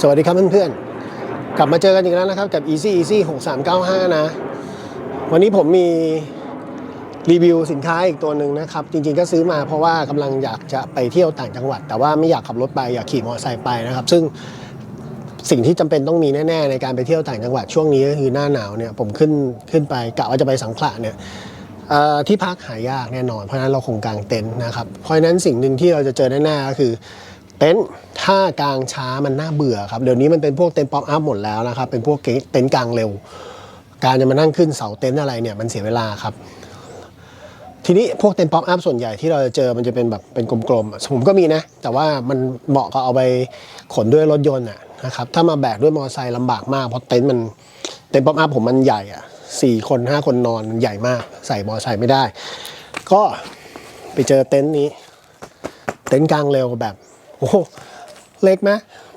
สวัสดีครับเพื่อนๆ กลับมาเจอกันอีกแล้วนะครับ กับ Easy Easy 6395 นะ วันนี้ผมมีรีวิวสินค้าอีกตัวหนึ่งนะครับ จริงๆก็ซื้อมาเพราะว่ากำลังอยากจะไปเที่ยวต่างจังหวัด แต่ว่าไม่อยากขับรถไปอยากขี่มอเตอร์ไซค์ไปนะครับ ซึ่งสิ่งที่จำเป็นต้องมีแน่ๆในการไปเที่ยวต่างจังหวัดช่วงนี้ก็คือหน้าหนาวเนี่ยผมขึ้นขึ้นไปกะว่าจะไปสังขละเนี่ยที่พักหายากแน่นอน เพราะนั้นเราคงกางเต็นท์นะครับ เพราะฉะนั้นสิ่งหนึ่งที่เราจะเจอแน่ๆก็คือ เต็นท์ถ้ากลางช้ามันน่าเบื่อครับ เดี๋ยวนี้มันเป็นพวกเต็นท์ป๊อปอัพหมดแล้วนะครับ เป็นพวกเต็นท์กางเร็ว การจะมานั่งขึ้นเสาเต็นท์อะไรเนี่ยมันเสียเวลาครับ ทีนี้พวกเต็นท์ป๊อปอัพส่วนใหญ่ที่เราจะเจอมันจะเป็นแบบเป็นกลมๆผมก็มีนะ แต่ว่ามันเหมาะกับเอาไปขนด้วยรถยนต์อะนะครับ ถ้ามาแบกด้วยมอเตอร์ไซค์ลำบากมากเพราะเต็นท์มันเต็นท์ป๊อปอัพผมมันใหญ่อะสี่คนห้าคนนอนมันใหญ่มาก ใส่มอเตอร์ไซค์ไม่ได้ ก็ไปเจอเต็นท์นี้ เต็นท์กลางเร็วแบบ โอ้โหเล็กไหม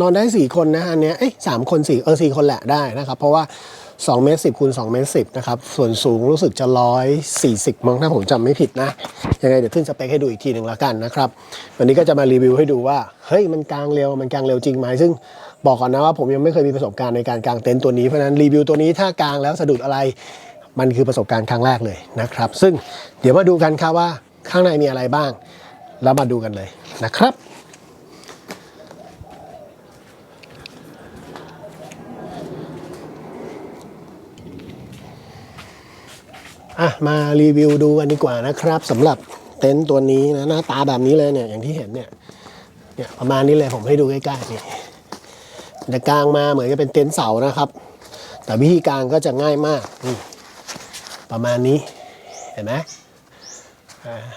นอนได้สี่คนนะอันเนี้ยเอ้ยสามคนสี่เออสี่คนแหละได้นะครับ เพราะว่า2เมตรสิบคูณ2เมตรสิบนะครับ ส่วนสูงรู้สึกจะร้อยสี่สิบมั้งถ้าผมจำไม่ผิดนะ ยังไงเดี๋ยวขึ้นสเปคให้ดูอีกทีหนึ่งล้วกันนะครับ วันนี้ก็จะมารีวิวให้ดูว่า เฮ้ย มันกลางเร็ว มันกลางเร็วจริงไหมซึ่งบอกก่อนนะว่าผมยังไม่เคยมีประสบการณ์ในการกางเต็นท์ตัวนี้ เพราะฉะนั้นรีวิวตัวนี้ถ้ากางแล้วสะดุดอะไร มันคือประสบการณ์ครั้งแรกเลยนะครับ ซึ่งเดี๋ยวมาดูกันครับว่าข้างในมีอะไรบ้าง แล้วมาดูกันเลยนะครับ อะมารีวิวดูกันดีกว่านะครับสำหรับเต็นท์ตัวนี้นะหน้าตาแบบนี้เลยเนี่ยอย่างที่เห็นเนี่ยเนี่ยประมาณนี้เลยผมให้ดูใกล้ๆนี่จะกางมาเหมือนจะเป็นเต็นท์เสานะครับ แต่วิธีกางก็จะง่ายมากนี่ประมาณนี้เห็นไหม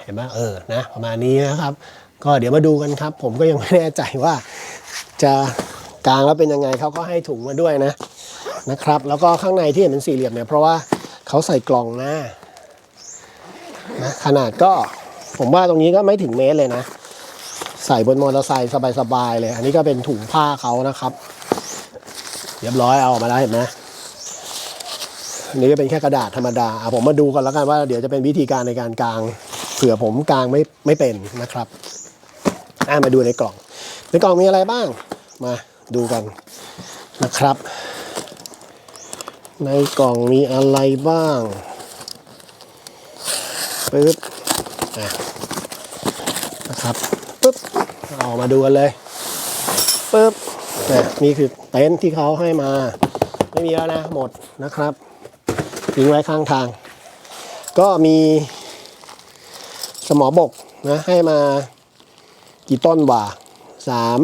เห็นไหมเออนะประมาณนี้นะครับ ก็เดี๋ยวมาดูกันครับ ผมก็ยังไม่แน่ใจว่าจะกางแล้วเป็นยังไงเขาก็ให้ถุงมาด้วยนะนะครับ แล้วก็ข้างในที่เห็นเป็นสี่เหลี่ยมเนี่ยเพราะว่า เขาใส่กล่องหน้านะขนาดก็ผมว่าตรงนี้ก็ไม่ถึงเมตรเลยนะ ใส่บนมอเตอร์ไซค์สบายๆเลย อันนี้ก็เป็นถุงผ้าเขานะครับ เรียบร้อยเอาออกมาแล้วเห็นไหมอันนี้ก็เป็นแค่กระดาษธรรมดาอะผมมาดูกันแล้วกันว่าเดี๋ยวจะเป็นวิธีการในการกางเผื่อผมกางไม่ไม่เป็นนะครับมาดูในกล่อง ในกล่องมีอะไรบ้าง มาดูกันนะครับ ในกล่องมีอะไรบ้างปึ๊บนะครับปึ๊บเอามาดูกันเลยปึ๊บนี่คือเต็นท์ที่เขาให้มา ไม่มีแล้วนะ หมดนะครับทิ้งไว้ข้างทาง ก็มีสมอบกนะให้มากี่ต้นว่าสาม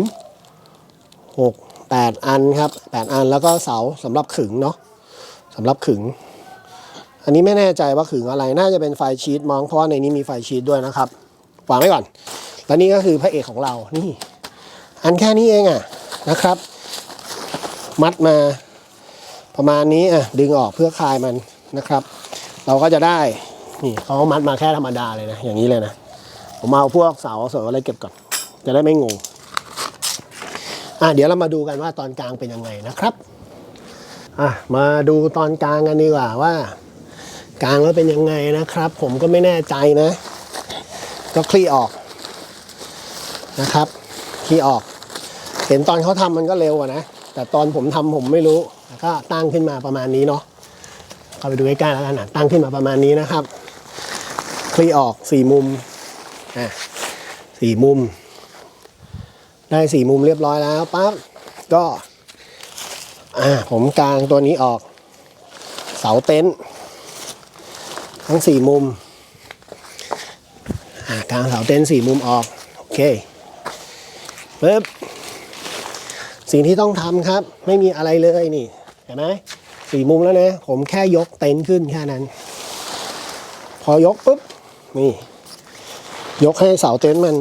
หกแปดอันครับแปดอันแล้วก็เสาสำหรับขึงเนาะำหรับขึง อันนี้ไม่แน่ใจว่าขึงอะไร น่าจะเป็นไฟชีตมองเพราะว่าในนี้มีไฟชีตด้วยนะครับ วางไว้ก่อน แล้วนี่ก็คือพระเอกของเรา นี่ อันแค่นี้เองอะนะครับ มัดมาประมาณนี้อะดึงออกเพื่อคลายมันนะครับ เราก็จะได้ นี่เขามัดมาแค่ธรรมดาเลยนะ อย่างนี้เลยนะ ผมเอาพวกเสาเสาอะไรเก็บก่อน จะได้ไม่งงอะเดี๋ยวเรามาดูกันว่าตอนกลางเป็นยังไงนะครับ อะมาดูตอนกลางกันดีกว่าว่ากลางแล้วเป็นยังไงนะครับ ผมก็ไม่แน่ใจนะ ก็คลี่ออกนะครับคลี่ออก เห็นตอนเขาทำมันก็เร็วอะนะแต่ตอนผมทำผมไม่รู้ก็ตั้งขึ้นมาประมาณนี้เนาะเข้าไปดูใกล้ๆแล้วกันนะตั้งขึ้นมาประมาณนี้นะครับ คลี่ออกสี่มุมอะสี่มุม ได้สี่มุมเรียบร้อยแล้วปั๊บก็ อ่าผมกลางตัวนี้ออก เสาเต็นท์ทั้งสี่มุมอ่ากางเสาเต็นท์สี่มุมออกโอเคปึ๊บสิ่งที่ต้องทำครับ ไม่มีอะไรเลยนี่เห็นไหมสี่มุมแล้วนะผมแค่ยกเต็นท์ขึ้นแค่นั้น พอยกปุ๊บนี่ยกให้เสาเต็นท์มัน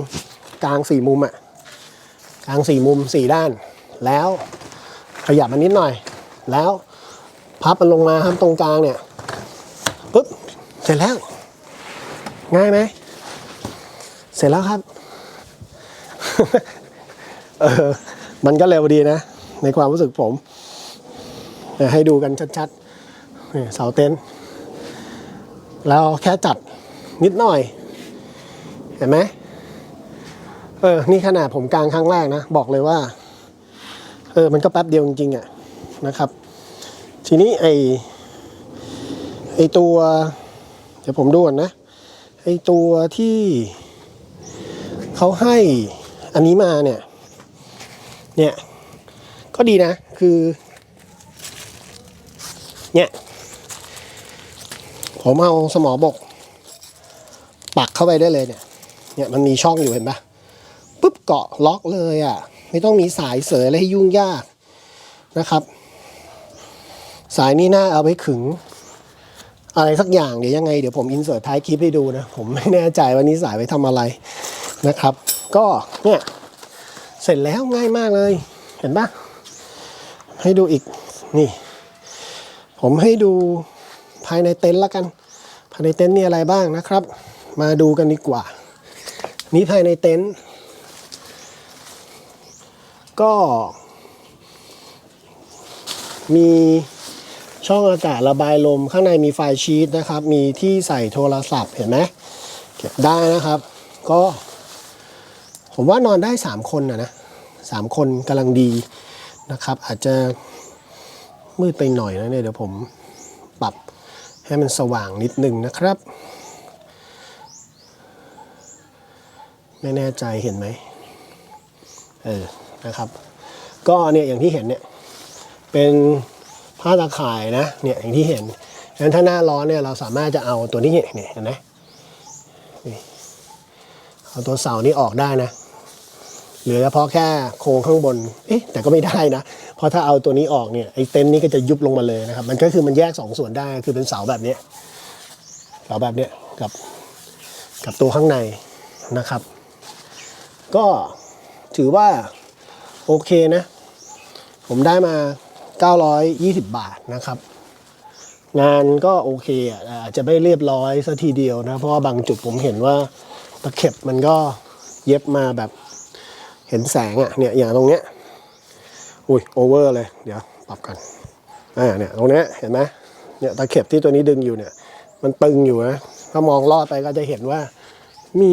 กลางสี่มุมอะกลางสี่มุมสี่ด้านแล้ว ยับมันนิดหน่อย แล้วพับมันลงมาครับตรงกลางเนี่ยปุ๊บเสร็จแล้ว ง่ายไหมเสร็จแล้วครับ เออมันก็เร็วดีนะ ในความรู้สึกผมให้ดูกันชัดๆนี่เสาเต็นท์แล้วแค่จัดนิดหน่อย เห็นไหมเออ นี่ขนาดผมกลางครั้งแรกนะ บอกเลยว่า เออมันก็แป๊บเดียวจริงๆอะนะครับ ทีนี้ไอไอตัว เดี๋ยวผมดูก่อนนะไอตัวที่เขาให้อันนี้มาเนี่ย เนี่ยก็ดีนะคือ เนี่ยผมเอาสมอบก ปักเข้าไปได้เลยเนี่ย เนี่ยมันมีช่องอยู่เห็นปะปุ๊บเกาะล็อกเลยอะ ไม่ต้องมีสายเสยอะไรให้ยุ่งยากนะครับ สายนี้น่าเอาไปขึง อะไรสักอย่างเดี๋ยวยังไงเดี๋ยวผมอินเสิร์ตท้ายคลิปให้ดูนะ ผมไม่แน่ใจว่านี้สายไว้ทำอะไรนะครับ ก็เนี่ยเสร็จแล้วง่ายมากเลย เห็นปะให้ดูอีกนี่ ผมให้ดูภายในเต็นท์ละกัน ภายในเต็นท์มีอะไรบ้างนะครับ มาดูกันดีกว่า นี่ภายในเต็นท์ ก็มีช่องอากาศระบายลมข้างในมีไฟชีตนะครับ มีที่ใส่โทรศัพท์เห็นไหมเก็บได้นะครับ ก็ ผมว่านอนได้สามคนนะนะสามคนกำลังดีนะครับ อาจจะมืดไปหน่อยนะเนี่ยเดี๋ยวผมปรับให้มันสว่างนิดนึงนะครับ ไม่แน่ใจเห็นไหมเออ นะครับ ก็เนี่ยอย่างที่เห็นเนี่ยเป็นผ้าตาข่ายนะเนี่ยอย่างที่เห็นงั้นถ้าหน้าร้อนเนี่ยเราสามารถจะเอาตัวนี้เนี่ยเห็นไหมเอาตัวเสานี้ออกได้นะเหลือเฉพาะแค่โครงข้างบน เอ๊ะ แต่ก็ไม่ได้นะ เพราะถ้าเอาตัวนี้ออกเนี่ย ไอ้เต็นท์นี้ก็จะยุบลงมาเลยนะครับ มันก็คือมันแยกสองส่วนได้ คือเป็นเสาแบบนี้ เสาแบบนี้กับ กับตัวข้างในนะครับ ก็ถือว่า โอเคนะ ผมได้มา 920 บาทนะครับ งานก็โอเคอะอาจจะไม่เรียบร้อยซะทีเดียวนะ เพราะว่าบางจุดผมเห็นว่าตะเข็บมันก็เย็บมาแบบเห็นแสงอะเนี่ยอย่างตรงเนี้ยอุ้ยโอเวอร์เลย เดี๋ยวปรับกันอ่าเนี่ยตรงเนี้ยเห็นไหมเนี่ยตะเข็บที่ตัวนี้ดึงอยู่เนี่ย มันตึงอยู่นะถ้ามองลอดไปก็จะเห็นว่า มี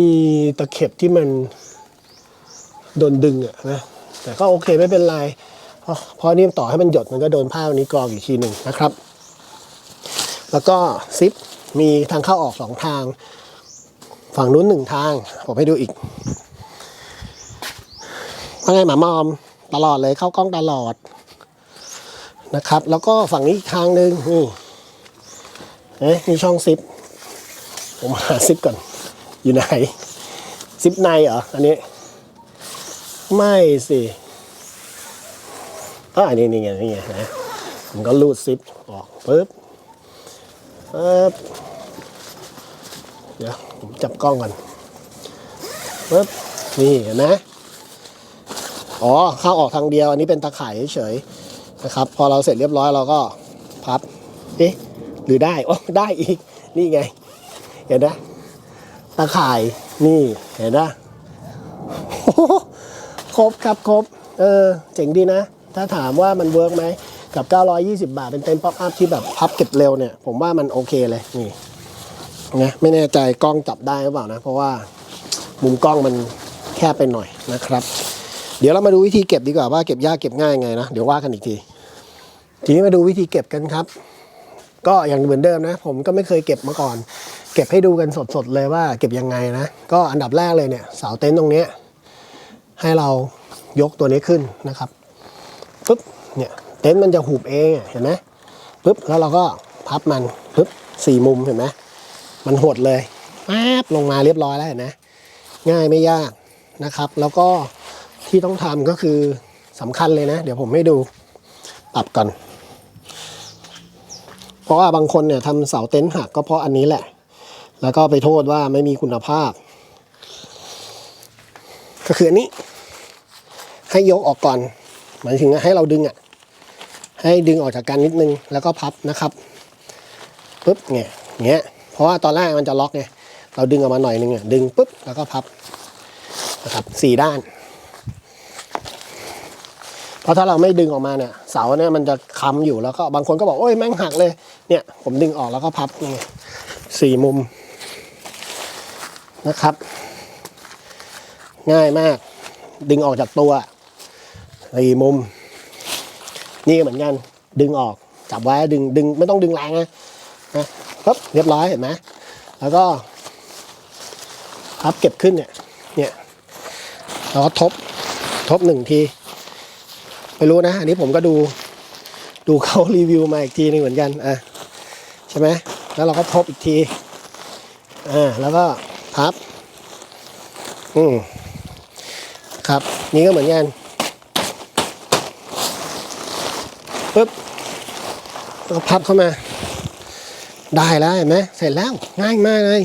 ตะเข็บที่มันโดนดึงอะนะ แต่ก็โอเคไม่เป็นไร เพราะเนี่ต่อให้มันหยดมันก็โดนผ้านี้กรองอีกทีหนึ่งนะครับ แล้วก็ซิปมีทางเข้าออกสองทาง ฝั่งนู้นหนึ่งทาง ผมให้ดูอีกว่าไงหมามอมตลอดเลยเข้ากล้องตลอดนะครับ แล้วก็ฝั่งนี้อีกทางหนึ่งนี่เอ๊ะมีช่องซิปผมหาซิปก่อน อยู่ไหนซิปในเหรออันนี้ ไม่สิอ่านี่นี่ไงนี่ไงนะผมก็รูดซิปออกปึ๊บปึ๊บเดี๋ยวผมจับกล้องก่อนปึ๊บนี่เห็นไหมอ๋อเข้าออกทางเดียว อันนี้เป็นตะข่ายเฉยๆนะครับ พอเราเสร็จเรียบร้อยเราก็พับเอ๊ะหรือได้โอ้ได้อีก นี่ไง เห็นนะตะข่ายนี่เห็นนะ ครบครับครบ เออ เจ๋งดีนะ ถ้าถามว่ามันเวิร์กไหม กับ 920 บาท เป็นเต็นท์ป๊อปอัพที่แบบพับเก็บเร็วเนี่ย ผมว่ามันโอเคเลยนี่นะไม่แน่ใจกล้องจับได้หรือเปล่านะ เพราะว่ามุมกล้องมันแคบไปหน่อยนะครับ เดี๋ยวเรามาดูวิธีเก็บดีกว่าว่าเก็บยากเก็บง่ายไงนะ เดี๋ยวว่ากันอีกที ทีนี้มาดูวิธีเก็บกันครับ ก็อย่างเหมือนเดิมนะ ผมก็ไม่เคยเก็บมาก่อน เก็บให้ดูกันสดๆเลยว่าเก็บยังไงนะ ก็อันดับแรกเลยเนี่ยเสาเต็นท์ตรงเนี้ย ให้เรายกตัวนี้ขึ้นนะครับปุ๊บเนี่ยเต็นท์มันจะหูบเองอะเห็นไหมปุ๊บแล้วเราก็พับมันปุ๊บสี่มุมเห็นไหมมันหดเลยแป๊บลงมาเรียบร้อยแล้วเห็นไหมง่ายไม่ยากนะครับ แล้วก็ที่ต้องทำก็คือสำคัญเลยนะ เดี๋ยวผมให้ดูปรับก่อนเพราะว่าบางคนเนี่ยทำเสาเต็นท์หักก็เพราะอันนี้แหละ แล้วก็ไปโทษว่าไม่มีคุณภาพ ก็คืออันนี้ ให้ยกออกก่อนหมายถึงให้เราดึงอะ ให้ดึงออกจากกันนิดนึงแล้วก็พับนะครับปุ๊บเนี่ยเงี้ยเพราะว่าตอนแรกมันจะล็อกไงเราดึงออกมาหน่อยนึงอะดึงปุ๊บแล้วก็พับนะครับสี่ด้าน เพราะถ้าเราไม่ดึงออกมาเนี่ย เสาเนี่ยมันจะค้ำอยู่แล้วก็บางคนก็บอกโอ้ยแม่งหักเลยเนี่ย ผมดึงออกแล้วก็พับนี่สี่มุมนะครับ ง่ายมาก ดึงออกจากตัวสี่มุม นี่เหมือนกัน ดึงออกจับไว้ดึงดึงไม่ต้องดึงแรงนะนะปั๊บเรียบร้อยเห็นไหมแล้วก็พับเก็บขึ้นเนี่ยเนี่ยแล้วก็ทบทบหนึ่งทีไม่รู้นะ อันนี้ผมก็ดูดูเขารีวิวมาอีกทีหนึงเหมือนกันอะใช่ไหมแล้วเราก็ทบอีกทีอ่าแล้วก็พับ อืม ครับ นี่ก็เหมือนกันปึ๊บแล้วก็พับเข้ามา ได้แล้วเห็นไหมเสร็จแล้วง่ายมากเลย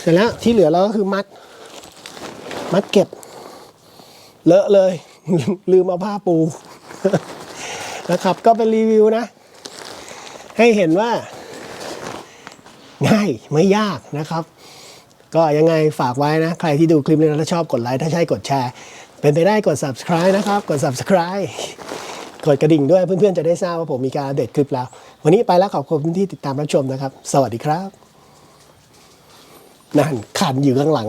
เสร็จแล้วที่เหลือเราก็คือมัด มัดเก็บ เลอะเลย ลืมเอาผ้าปูนะครับ ก็เป็นรีวิวนะ ให้เห็นว่า ง่ายไม่ยากนะครับ ก็ยังไงฝากไว้นะ ใครที่ดูคลิปนี้แล้วชอบกดไลค์ถ้าใช่กดแชร์ เป็นไปได้กด subscribe นะครับ กด subscribe กดกระดิ่งด้วยเพื่อนๆจะได้ทราบว่าผมมีการอัปเดตคลิปแล้ว วันนี้ไปแล้วขอบคุณที่ติดตามรับชมนะครับ สวัสดีครับนั่นขันอยู่ข้างหลัง